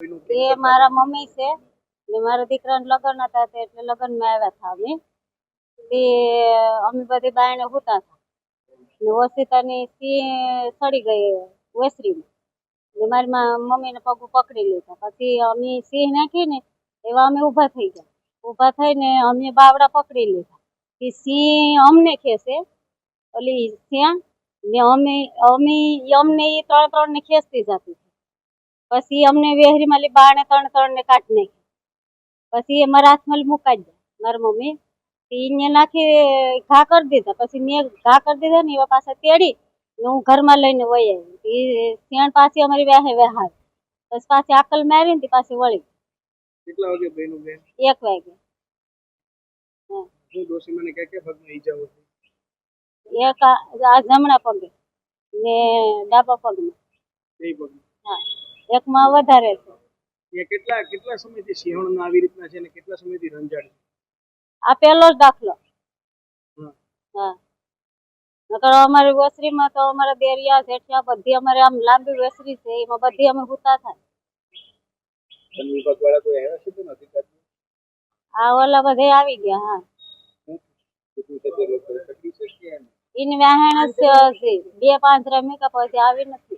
એ મારા મમ્મી છે. ને મારા દીકરાના લગ્ન હતા એટલે લગ્નમાં આવ્યા હતા અમે. તે અમે બધી બાયણે હોતા હતા. ને ઓશિતાની સિંહ સડી ગઈ ઓસરીમાં. ને મારી મમ્મીને પગ પકડી લીધા. પછી અમે સિંહ નાખી ને એવા અમે ઊભા થઈ ગયા. ઊભા થઈને અમે બાવડા પકડી લીધા. કે સિંહ અમને ખેંચે. ઓલી ત્યાં ને અમે અમે, અમને એ ત્રણ ત્રણ ને ખેંચતી જતી પછી અમને વેહરી માલી બાણે ત્રણ ત્રણ ને કાઢી નાખી પછી એ મારા હાથમાં મુકાઈ દે મારી મમ્મી એને નાખી ઘા કરી દીધા. પછી મેં ઘા કરી દીધા ને એવા પાસે તેડી ને હું ઘરમાં લઈને વહી આવી. એ શેણ પાછી અમારી વ્યાહે વેહાર પછી પાછી આકલ મારી ને પાછી વળી. કેટલા વાગે બન્યું બેન? એક વાગે. ભાગમાં ઈજાઓ થઈ એક આ આ જમણા પગે ને ડાબા પગમાં. બે પગમાં હા. એકમાં વધારે છે. કેટલા કેટલા સમયથી સિંહણ આવી રીતના છે અને કેટલા સમયથી રંજાડ? છે આ પહેલો જ દાખલો. હા. હા. નકર અમારી વસરીમાં તો અમારા દેરિયા જેઠિયા બધી અમારે આમ લાંબી વસરી છે એમાં બધી અમે હુતા થાય વન વિભાગ વાળા કોઈ આવ્યા છે તો નથી કરતું આ ઓલા બધે આવી ગયા હા? એની જ છે બે પાંચ રમી કે પછી આવી નથી.